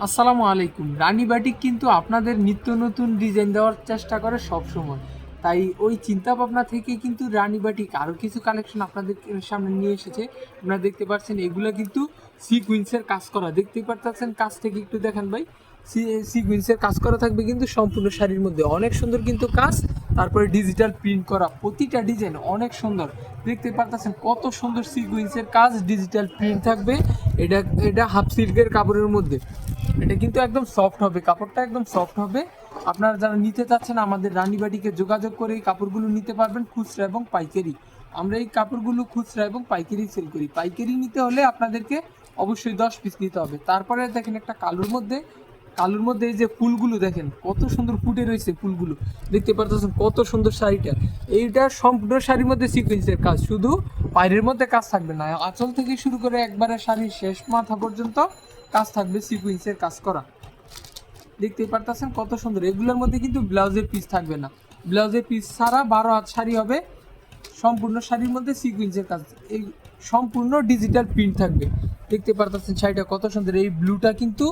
আসসালামু আলাইকুম। রানী বাটিক কিন্তু আপনাদের নিত্য নতুন ডিজাইন দেওয়ার চেষ্টা করে সব সময় তাই ওই চিন্তা ভাবনা থেকে কিন্তু রানী বাটিক আরও কিছু কালেকশন আপনাদের সামনে নিয়ে এসেছে। আপনারা দেখতে পাচ্ছেন এগুলো কিন্তু সিকুইন্সের কাজ করা। দেখতে পারতেছেন কাজ থেকে একটু দেখেন ভাই। সিকুইন্সের কাজ করা থাকবে কিন্তু সম্পূর্ণ শাড়ির মধ্যে। অনেক সুন্দর কিন্তু কাজ। তারপরে ডিজিটাল প্রিন্ট করা। প্রতিটা ডিজাইন অনেক সুন্দর। দেখতে পারতেছেন কত সুন্দর সিকুইন্সের কাজ। ডিজিটাল প্রিন্ট থাকবে। এটা এটা হাফ সিল্কের কাপড়ের মধ্যে। এটা কিন্তু একদম সফট হবে, কাপড়টা একদম সফট হবে। আপনারা যারা নিতে চাচ্ছেন, আমাদের রানীবাড়িকে যোগাযোগ করে এই কাপড়গুলো নিতে পারবেন খুচরা এবং পাইকারি। আমরা এই কাপড়গুলো খুচরা এবং পাইকারি সেল করি। পাইকারি নিতে হলে আপনাদেরকে অবশ্যই দশ পিস নিতে হবে। তারপরে দেখেন একটা কালোর মধ্যে কালোর মধ্যে এই যে ফুলগুলো দেখেন, কত সুন্দর ফুটে রয়েছে ফুলগুলো। দেখতে পারতেছেন কত সুন্দর শাড়িটা। এইটা সম্পূর্ণ শাড়ির মধ্যে সিকুয়েন্সের কাজ, শুধু বাইরের মধ্যে কাজ থাকবে না। আঁচল থেকে শুরু করে একবারে শাড়ির শেষ মাথা পর্যন্ত কাজ থাকবে সিকুয়েন্সের কাজ করা। দেখতেই পারতেছেন কত সুন্দর। এগুলোর মধ্যে কিন্তু ব্লাউজের পিস থাকবে না। ব্লাউজের পিস ছাড়া বারো হাত শাড়ি হবে। সম্পূর্ণ শাড়ির মধ্যে সিকুয়েন্সের কাজ। এই সম্পূর্ণ ডিজিটাল প্রিন্ট থাকবে। দেখতে পারতেছেন শাড়িটা কত সুন্দর। এই ব্লুটা কিন্তু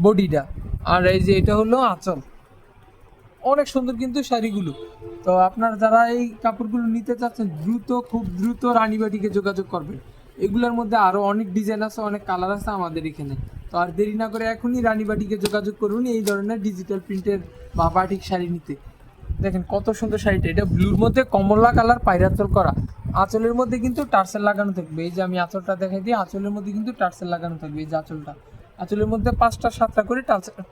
বডিটা। আর এই যে এটা হলো আঁচল। অনেক সুন্দর কিন্তু শাড়িগুলো। তো আপনারা যারা এই কাপড়গুলো নিতে চাচ্ছেন, দ্রুত, খুব দ্রুত রানীবাটিকে যোগাযোগ করবেন। এগুলোর মধ্যে আরও অনেক ডিজাইন আছে, অনেক কালার আছে আমাদের এখানে। তো আর দেরি না করে এখনই রানীবাটিকে যোগাযোগ করুন এই ধরনের ডিজিটাল প্রিন্টের বা বাটিক শাড়ি নিতে। দেখেন কত সুন্দর শাড়িটা, এটা ব্লুর মধ্যে কমলা কালার পায়রাচল করা। আঁচলের মধ্যে কিন্তু টার্সেল লাগানো থাকবে। এই যে আমি আঁচলটা দেখাই দিই, আঁচলের মধ্যে কিন্তু টার্সেল লাগানো থাকবে এই যে আঁচলটা। আঁচলের মধ্যে পাঁচটা, সাতটা করে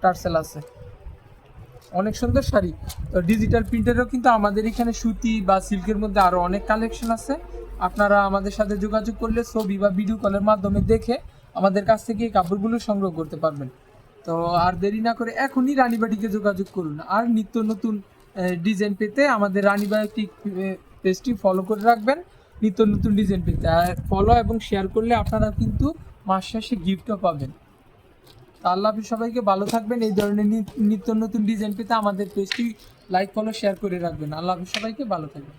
টার্সেল আছে। অনেক সুন্দর শাড়ি। তো ডিজিটাল প্রিন্টেরও কিন্তু আমাদের এখানে সুতি বা সিল্কের মধ্যে আরও অনেক কালেকশন আছে। আপনারা আমাদের সাথে যোগাযোগ করলে ছবি বা ভিডিও কলের মাধ্যমে দেখে আমাদের কাছ থেকে এই কাপড়গুলো সংগ্রহ করতে পারবেন। তো আর দেরি না করে এখনই রানীবাটিকে যোগাযোগ করুন। আর নিত্য নতুন ডিজাইন পেতে আমাদের রানীবাটি পেজটি ফলো করে রাখবেন। নিত্য নতুন ডিজাইন পেতে। আর ফলো এবং শেয়ার করলে আপনারা কিন্তু মাস শেষে গিফটও পাবেন। আল্লাহ সবাইকে ভালো থাকবেন। এই ধরনের নিত্য নতুন ডিজাইন পেতে আমাদের পেজটি লাইক ফলো শেয়ার করে রাখবেন। আল্লাহ সবাইকে ভালো থাকবেন।